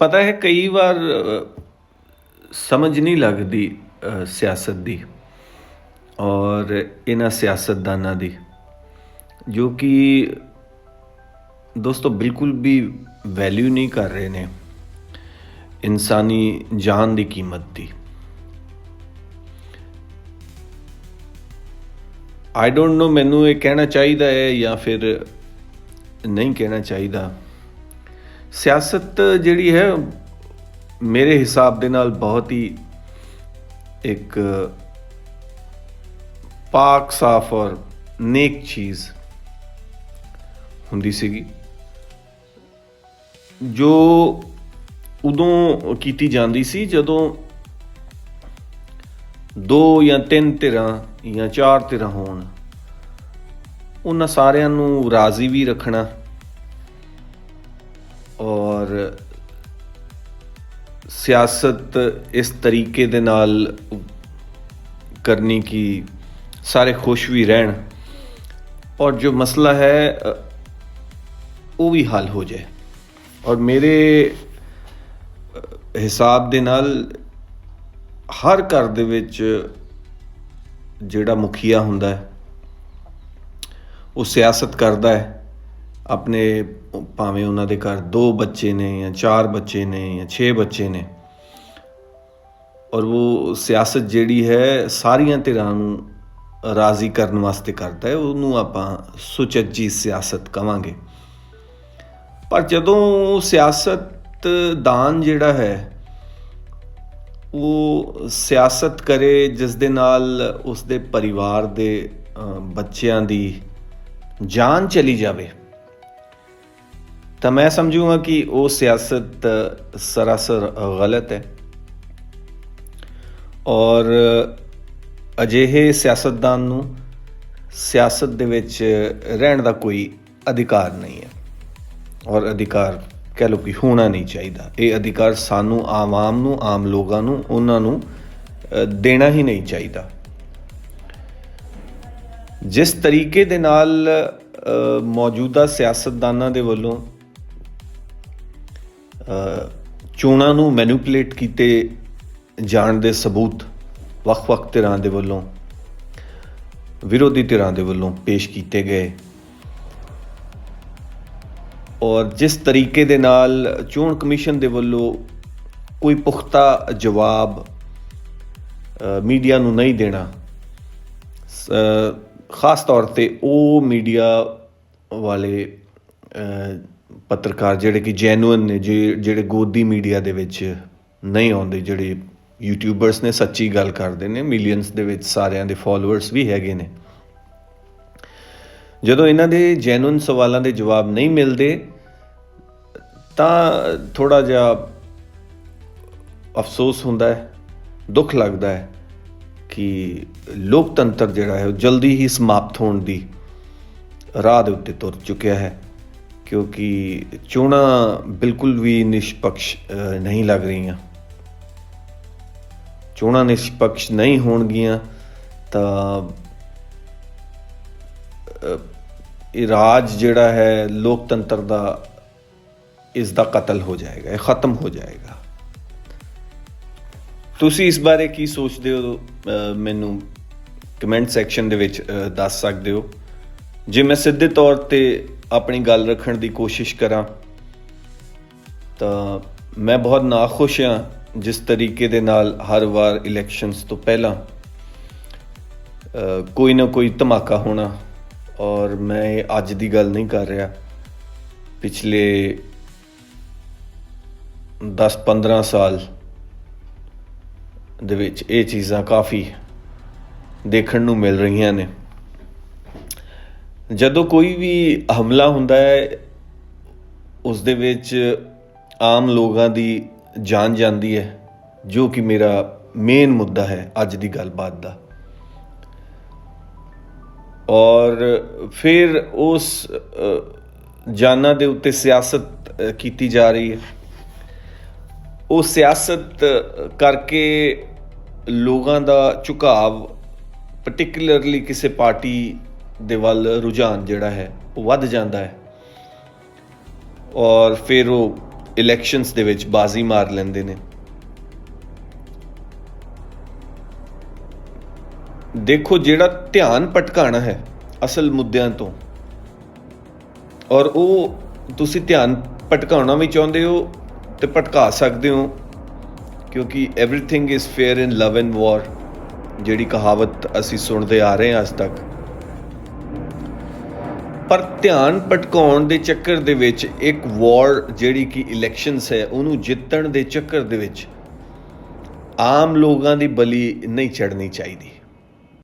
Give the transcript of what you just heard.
ਪਤਾ ਹੈ, ਕਈ ਵਾਰ ਸਮਝ ਨਹੀਂ ਲੱਗਦੀ ਸਿਆਸਤ ਦੀ ਔਰ ਇਹਨਾਂ ਸਿਆਸਤਦਾਨਾਂ ਦੀ, ਜੋ ਕਿ ਦੋਸਤੋ ਬਿਲਕੁਲ ਵੀ ਵੈਲਿਊ ਨਹੀਂ ਕਰ ਰਹੇ ਨੇ ਇਨਸਾਨੀ ਜਾਨ ਦੀ ਕੀਮਤ ਦੀ। ਆਈ ਡੋਨਟ ਨੋ ਮੈਨੂੰ ਇਹ ਕਹਿਣਾ ਚਾਹੀਦਾ ਹੈ ਜਾਂ ਫਿਰ ਨਹੀਂ ਕਹਿਣਾ ਚਾਹੀਦਾ। ਸਿਆਸਤ ਜਿਹੜੀ ਹੈ, ਮੇਰੇ ਹਿਸਾਬ ਦੇ ਨਾਲ ਬਹੁਤ ਹੀ ਇੱਕ ਪਾਕ ਸਾਫ਼ ਔਰ ਨੇਕ ਚੀਜ਼ ਹੁੰਦੀ ਸੀਗੀ, ਜੋ ਉਦੋਂ ਕੀਤੀ ਜਾਂਦੀ ਸੀ ਜਦੋਂ ਦੋ ਜਾਂ ਤਿੰਨ ਧਿਰਾਂ ਜਾਂ ਚਾਰ ਧਿਰਾਂ ਹੋਣ, ਉਹਨਾਂ ਸਾਰਿਆਂ ਨੂੰ ਰਾਜ਼ੀ ਵੀ ਰੱਖਣਾ ਔਰ ਸਿਆਸਤ ਇਸ ਤਰੀਕੇ ਦੇ ਨਾਲ ਕਰਨੀ ਕਿ ਸਾਰੇ ਖੁਸ਼ ਵੀ ਰਹਿਣ ਔਰ ਜੋ ਮਸਲਾ ਹੈ ਉਹ ਵੀ ਹੱਲ ਹੋ ਜਾਏ। ਔਰ ਮੇਰੇ ਹਿਸਾਬ ਦੇ ਨਾਲ ਹਰ ਘਰ ਦੇ ਵਿੱਚ ਜਿਹੜਾ ਮੁਖੀਆ ਹੁੰਦਾ ਹੈ, ਉਹ ਸਿਆਸਤ ਕਰਦਾ ਹੈ। ਆਪਣੇ ਭਾਵੇਂ ਉਹਨਾਂ ਦੇ ਘਰ ਦੋ ਬੱਚੇ ਨੇ ਜਾਂ ਚਾਰ ਬੱਚੇ ਨੇ ਜਾਂ ਛੇ ਬੱਚੇ ਨੇ, ਔਰ ਉਹ ਸਿਆਸਤ ਜਿਹੜੀ ਹੈ ਸਾਰੀਆਂ ਧਿਰਾਂ ਨੂੰ ਰਾਜ਼ੀ ਕਰਨ ਵਾਸਤੇ ਕਰਦਾ ਹੈ, ਉਹਨੂੰ ਆਪਾਂ ਸੁਚੱਜੀ ਸਿਆਸਤ ਕਵਾਂਗੇ। ਪਰ ਜਦੋਂ ਸਿਆਸਤ ਦਾਨ ਜਿਹੜਾ ਹੈ, ਉਹ ਸਿਆਸਤ ਕਰੇ ਜਿਸ ਦੇ ਨਾਲ ਉਸ ਦੇ ਪਰਿਵਾਰ ਦੇ ਬੱਚਿਆਂ ਦੀ ਜਾਨ ਚਲੀ ਜਾਵੇ ਤਾਂ ਮੈਂ ਸਮਝੂਗਾ ਕਿ ਉਹ ਸਿਆਸਤ, ਸਰਾਸਰ ਗਲਤ ਹੈ। ਔਰ ਅਜਿਹੇ ਸਿਆਸਤਦਾਨ ਨੂੰ ਸਿਆਸਤ ਦੇ ਵਿੱਚ ਰਹਿਣ ਦਾ ਕੋਈ ਅਧਿਕਾਰ ਨਹੀਂ ਹੈ। ਔਰ ਅਧਿਕਾਰ ਕਹਿ ਲਓ ਕਿ ਹੋਣਾ ਨਹੀਂ ਚਾਹੀਦਾ। ਇਹ ਅਧਿਕਾਰ ਸਾਨੂੰ ਆਵਾਮ ਨੂੰ, ਆਮ ਲੋਕਾਂ ਨੂੰ, ਉਹਨਾਂ ਨੂੰ ਦੇਣਾ ਹੀ ਨਹੀਂ ਚਾਹੀਦਾ। ਜਿਸ ਤਰੀਕੇ ਦੇ ਨਾਲ ਮੌਜੂਦਾ ਸਿਆਸਤਦਾਨਾਂ ਦੇ ਵੱਲੋਂ ਚੋਣਾਂ ਨੂੰ ਮੈਨੂਪੂਲੇਟ ਕੀਤੇ ਜਾਣ ਦੇ ਸਬੂਤ ਵੱਖ-ਵੱਖ ਧਿਰਾਂ ਦੇ ਵੱਲੋਂ, ਵਿਰੋਧੀ ਧਿਰਾਂ ਦੇ ਵੱਲੋਂ ਪੇਸ਼ ਕੀਤੇ ਗਏ। ਔਰ ਜਿਸ ਤਰੀਕੇ ਦੇ ਨਾਲ ਚੋਣ ਕਮਿਸ਼ਨ ਦੇ ਵੱਲੋਂ ਕੋਈ ਪੁਖਤਾ ਜਵਾਬ ਮੀਡੀਆ ਨੂੰ ਨਹੀਂ ਦੇਣਾ ਖਾਸ ਤੌਰ ਤੇ ਉਹ ਮੀਡੀਆ ਵਾਲੇ ਪੱਤਰਕਾਰ ਜਿਹੜੇ ਕਿ ਜੈਨੂਇਨ ਨੇ, ਜੇ- ਜਿਹੜੇ ਗੋਦੀ ਮੀਡੀਆ ਦੇ ਵਿੱਚ ਨਹੀਂ ਆਉਂਦੇ, ਜਿਹੜੇ ਯੂਟਿਊਬਰਸ ਨੇ, ਸੱਚੀ ਗੱਲ ਕਰਦੇ ਨੇ ਮਿਲੀਅਨਸ ਦੇ ਵਿੱਚ ਸਾਰਿਆਂ ਦੇ ਫਾਲੋਅਰਸ ਵੀ ਹੈਗੇ ਨੇ। ਜਦੋਂ ਇਹਨਾਂ ਦੇ ਜੈਨੂਇਨ ਸਵਾਲਾਂ ਦੇ ਜਵਾਬ ਨਹੀਂ ਮਿਲਦੇ, ਤਾਂ ਥੋੜਾ ਜਿਹਾ ਅਫਸੋਸ ਹੁੰਦਾ ਹੈ, ਦੁੱਖ ਲੱਗਦਾ ਹੈ ਕਿ ਲੋਕਤੰਤਰ ਜਿਹੜਾ ਹੈ, ਉਹ ਜਲਦੀ ਹੀ ਸਮਾਪਤ ਹੋਣ ਦੀ ਰਾਹ ਦੇ ਉੱਤੇ ਤੁਰ ਚੁੱਕਿਆ ਹੈ। ਕਿਉਂਕਿ ਚੋਣਾਂ ਬਿਲਕੁਲ ਵੀ ਨਿਸ਼ਪਕਸ਼ ਨਹੀਂ ਲੱਗ ਰਹੀਆਂ। ਚੋਣਾਂ ਨਿਸ਼ਪਕਸ਼ ਨਹੀਂ ਹੋਣਗੀਆਂ ਤਾਂ ਇਹ ਰਾਜ ਜਿਹੜਾ ਹੈ ਲੋਕਤੰਤਰ ਦਾ ਇਸ ਦਾ ਕਤਲ ਹੋ ਜਾਏਗਾ, ਇਹ ਖਤਮ ਹੋ ਜਾਏਗਾ। ਤੁਸੀਂ ਇਸ ਬਾਰੇ ਕੀ ਸੋਚਦੇ ਹੋ? ਮੈਨੂੰ ਕਮੈਂਟ ਸੈਕਸ਼ਨ ਦੇ ਵਿੱਚ ਦੱਸ ਸਕਦੇ ਹੋ। ਜੇ ਮੈਂ ਸਿੱਧੇ ਤੌਰ ਤੇ ਆਪਣੀ ਗੱਲ ਰੱਖਣ ਦੀ ਕੋਸ਼ਿਸ਼ ਕਰਾਂ, ਤਾਂ ਮੈਂ ਬਹੁਤ ਨਾਖੁਸ਼ ਹਾਂ ਜਿਸ ਤਰੀਕੇ ਦੇ ਨਾਲ ਹਰ ਵਾਰ ਇਲੈਕਸ਼ਨਸ ਤੋਂ ਪਹਿਲਾਂ ਕੋਈ ਨਾ ਕੋਈ ਧਮਾਕਾ ਹੋਣਾ ਔਰ ਮੈਂ ਇਹ ਅੱਜ ਦੀ ਗੱਲ ਨਹੀਂ ਕਰ ਰਿਹਾ। ਪਿਛਲੇ 10-15 ਸਾਲ ਦੇ ਵਿੱਚ ਇਹ ਚੀਜ਼ਾਂ ਕਾਫੀ ਦੇਖਣ ਨੂੰ ਮਿਲ ਰਹੀਆਂ ਨੇ। ਜਦੋਂ ਕੋਈ ਵੀ ਹਮਲਾ ਹੁੰਦਾ ਹੈ, ਉਸ ਦੇ ਵਿੱਚ ਆਮ ਲੋਕਾਂ ਦੀ ਜਾਨ ਜਾਂਦੀ ਹੈ, ਜੋ ਕਿ ਮੇਰਾ ਮੇਨ ਮੁੱਦਾ ਹੈ ਅੱਜ ਦੀ ਗੱਲਬਾਤ ਦਾ। ਔਰ ਫਿਰ ਉਸ ਜਾਨਾਂ ਦੇ ਉੱਤੇ ਸਿਆਸਤ ਕੀਤੀ ਜਾ ਰਹੀ ਹੈ। ਉਹ ਸਿਆਸਤ ਕਰਕੇ ਲੋਕਾਂ ਦਾ ਝੁਕਾਵ ਪਾਰਟਿਕੂਲਰਲੀ ਕਿਸੇ ਪਾਰਟੀ ਦੇ ਵੱਲ ਰੁਝਾਨ ਜਿਹੜਾ ਹੈ ਉਹ ਵੱਧ ਜਾਂਦਾ ਹੈ ਔਰ ਫਿਰ ਉਹ ਇਲੈਕਸ਼ਨਸ ਦੇ ਵਿੱਚ ਬਾਜ਼ੀ ਮਾਰ ਲੈਂਦੇ ਨੇ ਦੇਖੋ ਜਿਹੜਾ ਧਿਆਨ ਭਟਕਾਣਾ ਹੈ ਅਸਲ ਮੁੱਦਿਆਂ ਤੋਂ ਔਰ ਉਹ ਤੁਸੀਂ ਧਿਆਨ ਭਟਕਾਉਣਾ ਵੀ ਚਾਹੁੰਦੇ ਹੋ ਤੇ ਭਟਕਾ ਸਕਦੇ ਹੋ ਕਿਉਂਕਿ everything is fair in love and war ਜਿਹੜੀ ਕਹਾਵਤ ਅਸੀਂ ਸੁਣਦੇ ਆ ਰਹੇ ਹਾਂ ਅੱਜ ਤੱਕ ਪਰ ਧਿਆਨ ਭਟਕਾਉਣ ਦੇ ਚੱਕਰ ਦੇ ਵਿੱਚ ਇੱਕ ਵਾਰ ਜਿਹੜੀ ਕਿ ਇਲੈਕਸ਼ਨਸ ਹੈ, ਉਹਨੂੰ ਜਿੱਤਣ ਦੇ ਚੱਕਰ ਦੇ ਵਿੱਚ ਆਮ ਲੋਕਾਂ ਦੀ ਬਲੀ ਨਹੀਂ ਚੜਨੀ ਚਾਹੀਦੀ।